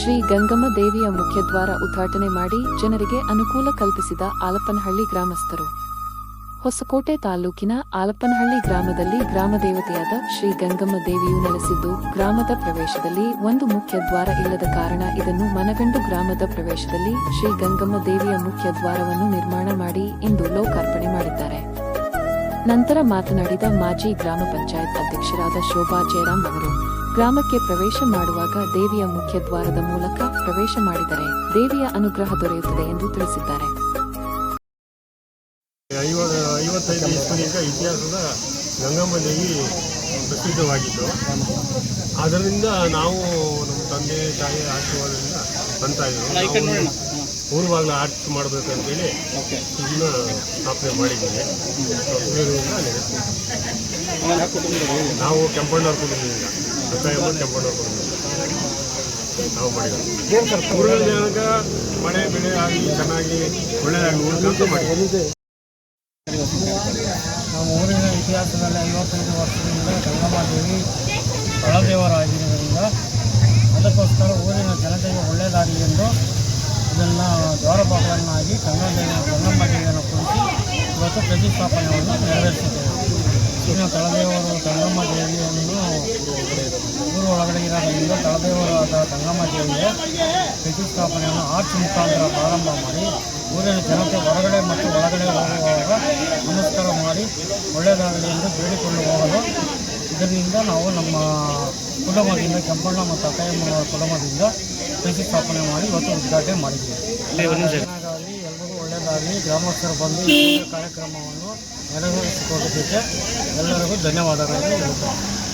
ಶ್ರೀ ಗಂಗಮ್ಮ ದೇವಿಯ ಮುಖ್ಯದ್ವಾರ ಉದ್ಘಾಟನೆ ಮಾಡಿ ಜನರಿಗೆ ಅನುಕೂಲ ಕಲ್ಪಿಸಿದ ಆಲಪ್ಪನಹಳ್ಳಿ ಗ್ರಾಮಸ್ಥರು. ಹೊಸಕೋಟೆ ತಾಲೂಕಿನ ಆಲಪ್ಪನಹಳ್ಳಿ ಗ್ರಾಮದಲ್ಲಿ ಗ್ರಾಮ ದೇವತೆಯಾದ ಶ್ರೀ ಗಂಗಮ್ಮ ದೇವಿಯು ನೆಲೆಸಿದ್ದು, ಗ್ರಾಮದ ಪ್ರವೇಶದಲ್ಲಿ ಒಂದು ಮುಖ್ಯ ದ್ವಾರ ಇಲ್ಲದ ಕಾರಣ ಇದನ್ನು ಮನಗಂಡು ಗ್ರಾಮದ ಪ್ರವೇಶದಲ್ಲಿ ಶ್ರೀ ಗಂಗಮ್ಮ ದೇವಿಯ ಮುಖ್ಯ ದ್ವಾರವನ್ನು ನಿರ್ಮಾಣ ಮಾಡಿ ಇಂದು ಲೋಕಾರ್ಪಣೆ ಮಾಡಿದ್ದಾರೆ. ನಂತರ ಮಾತನಾಡಿದ ಮಾಜಿ ಗ್ರಾಮ ಪಂಚಾಯತ್ ಅಧ್ಯಕ್ಷರಾದ ಶೋಭಾ ಜಯರಾಮ್ ಅವರು. ಗ್ರಾಮಕ್ಕೆ ಪ್ರವೇಶ ಮಾಡುವಾಗ ದೇವಿಯ ಮುಖ್ಯ ದ್ವಾರದ ಮೂಲಕ ಪ್ರವೇಶ ಮಾಡಿದರೆ ದೇವಿಯ ಅನುಗ್ರಹ ದೊರೆಯುತ್ತದೆ ಎಂದು ತಿಳಿಸಿದ್ದಾರೆ. ಐವ ಐವತ್ತೈದು ಇತಿಹಾಸದ ಗಂಗಮ್ಮ ದೇವಿ ಪ್ರಸಿದ್ಧವಾಗಿದ್ದು, ಅದರಿಂದ ನಾವು ನಮ್ಮ ತಂದೆ, ತಾಯಿ ಆಶೀರ್ವಾದದಿಂದ ಅಂತ ಇದ್ರು ಆರ್ಟ್ ಮಾಡಬೇಕಂತೇಳಿ ಇದನ್ನ ಸ್ಥಾಪನೆ ಮಾಡಿದ್ದೀನಿ. ನಾವು ಕೆಂಪಣ್ಣವ್ರ ಕುಟುಂಬದಿಂದ ಅಕ್ಕ ಕೆಂಪಣ್ಣವ್ರ ಕುಟುಂಬದಿಂದ ನಾವು ಮಾಡಿದ್ದೀವಿ ಮಳೆ ಬೆಳೆ ಆಗಲಿ ಚೆನ್ನಾಗಿ ಒಳ್ಳೆಯದಾಗಲಿ ಊರಿಗೆ ಮಾಡಿದ್ದೀವಿ ನಮ್ಮ ಊರಿನ ಇತಿಹಾಸದಲ್ಲಿ ಐವತ್ತೈದು ವರ್ಷದಿಂದ ಗಂಗಮ್ಮ ದೇವಿ ಒಳದೇವರಾಗಿರುವುದರಿಂದ ಅದಕ್ಕೋಸ್ಕರ ಊರಿನ ಜನತೆಗೆ ಒಳ್ಳೆಯದಾಗಲಿ ಎಂದು ಇದನ್ನು ದ್ವಾರಪಾಲನ್ನಾಗಿ ಕನ್ನಡ ಗಂಗಮ್ಮ ದೇವಿಯನ್ನು ಕುರಿತು ಇವತ್ತು ಪ್ರತಿಷ್ಠಾಪನೆಯನ್ನು ನೆರವೇರಿಸಿದ್ದೇವೆ. ಇನ್ನು ತಳದೇವರು ಗಂಗಮ್ಮ ದೇವಿಯನ್ನು ಊರು ಒಳಗಡೆ ಇರೋದ್ರಿಂದ ತಳದೇವರಾದ ಗಂಗಮ್ಮ ದೇವಿಗೆ ಪ್ರತಿಷ್ಠಾಪನೆಯನ್ನು ಆರ್ಚ್ ಮುಖಾಂತರ ಪ್ರಾರಂಭ ಮಾಡಿ, ಊರಿನ ಜನತೆ ಹೊರಗಡೆ ಮತ್ತು ಒಳಗಡೆ ಹೋಗುವಾಗ ನಮಸ್ಕಾರ ಮಾಡಿ ಒಳ್ಳೆಯದಾಗಲಿ ಎಂದು ಬೇಡಿಕೊಂಡು ಹೋಗಲು ಇದರಿಂದ ನಾವು ನಮ್ಮ ಕುಟುಂಬದಿಂದ ಕೆಂಪಣ್ಣ ಮತ್ತು ಅಕ್ಕಯ್ಯಮ್ಮ ಕುಟುಂಬದಿಂದ ಪ್ರತಿಷ್ಠಾಪನೆ ಮಾಡಿ ಇವತ್ತು ಉದ್ಘಾಟನೆ ಚೆನ್ನಾಗಾಗಲಿ ಎಲ್ಲರಿಗೂ ಒಳ್ಳೆಯದಾಗಲಿ ಗ್ರಾಮಸ್ಥರು ಬಂದು ಈ ಕಾರ್ಯಕ್ರಮವನ್ನು ನೆರವೇರಿಸಿಕೊಡೋದಕ್ಕೆ ಎಲ್ಲರಿಗೂ ಧನ್ಯವಾದಗಳನ್ನು ಹೇಳುತ್ತೇನೆ